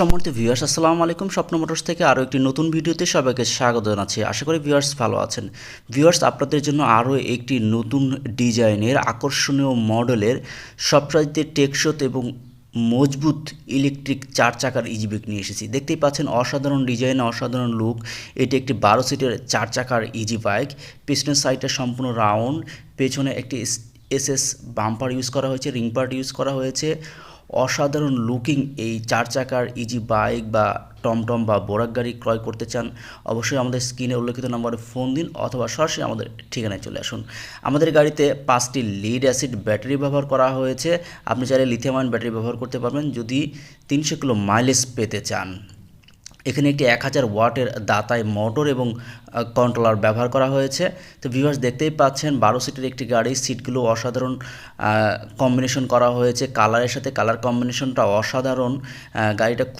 সম্মানিত ভিউয়ার্স আসসালামু আলাইকুম। স্বপ্ন মোটরস থেকে আরও একটি নতুন ভিডিওতে সবাইকে স্বাগত জানাচ্ছি। আশা করি ভিউয়ার্স ভালো আছেন। ভিউয়ার্স আপনাদের জন্য আরও একটি নতুন ডিজাইনের আকর্ষণীয় মডেলের সবচাইতে টেকসত এবং মজবুত ইলেকট্রিক চার চাকার ইজিবিক নিয়ে এসেছি। দেখতেই পাচ্ছেন, অসাধারণ ডিজাইন, অসাধারণ লুক এটি একটি বারো সিটের চার চাকার ইজি বাইক পিছনের সাইডটা সম্পূর্ণ রাউন্ড পেছনে একটি এসএস বাম্পার ইউজ করা হয়েছে রিং পার্ট ইউজ করা হয়েছে। অসাধারণ লুকিং এই চার চাকার ইজি বাইক বা টমটম বা বোরাক গাড়ি ক্রয় করতে চান, অবশ্যই আমাদের স্ক্রিনে উল্লেখিত নম্বরে ফোন দিন অথবা সরাসরি আমাদের ঠিকানায় চলে আসুন। আমাদের গাড়িতে পাঁচটি লিড অ্যাসিড ব্যাটারি ব্যবহার করা হয়েছে। আপনি চাইলে লিথিয়াম ব্যাটারি ব্যবহার করতে পারবেন যদি তিনশো কিলো মাইলেজ পেতে চান। এখানে একটি এক হাজার ওয়াটের দাতায় মোটর এবং কন্ট্রোলার ব্যবহার করা হয়েছে। তো ভিউয়ার্স দেখতেই পাচ্ছেন, বারো সিটের একটি গাড়ি সিটগুলো অসাধারণ কম্বিনেশন করা হয়েছে। কালারের সাথে কালার কম্বিনেশনটা অসাধারণ। গাড়িটা